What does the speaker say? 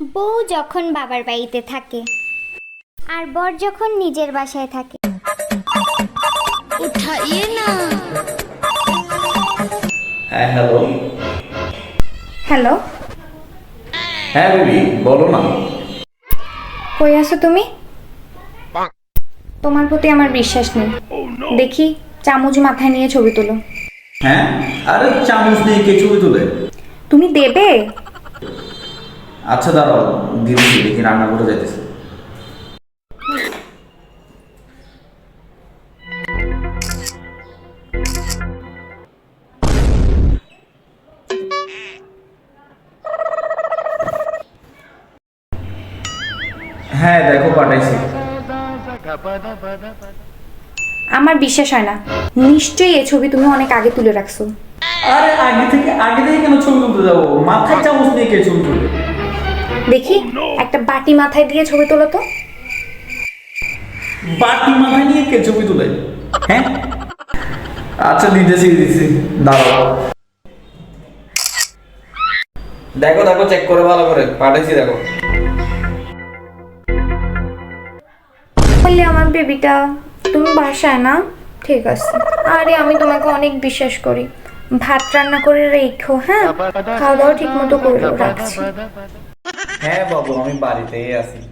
বউ যখন বাবার বাড়িতে থাকে আর বর যখন নিজের বাসায় থাকে। উঠাইয়ে না। হ্যাঁ হ্যালো। হ্যালো। হ্যাঁ বেবি বলো না। কই আছো তুমি? তোমার প্রতি আমার বিশ্বাস নেই। দেখি চামচ মাথায় নিয়ে ছবি তোলো। হ্যাঁ আরে চামচ নিয়ে কে ছবি তুলে? তুমি দেবে? আচ্ছা দাঁড়াও দিদি দেখি রান্না করে যাইতেছে। হ্যাঁ দেখো পাঠাইছি। আমার বিশ্বাস হয় না। নিশ্চয়ই এই ছবি তুমি অনেক আগে তুলে রাখছো। আরে আগে থেকে আগে থেকে কেন ছবি তুলতে যাব? মাথায় চামচ নিয়ে কে ছবি তুলবে? দেখি একটা বাটি মাথায় দিয়ে ছবি তোলো তো। বাটি মাথায় নিয়ে কে ছবি তুলে? হ্যাঁ? আচ্ছা দিতেছি দিতেছি। দাঁড়াও। দেখো দেখো চেক করে ভালো করে। পাঠাইছি দেখো। বললে আমার বেবিটা তুমি বাসায় না? ঠিক আছে। আরে আমি তোমাকে অনেক বিশ্বাস করি। ভাত রান্না করে রেখো হ্যাঁ? খাওয়া দাওয়া ঠিক মতো করে রাখছি। É, Bobo, não me bate, tem assim.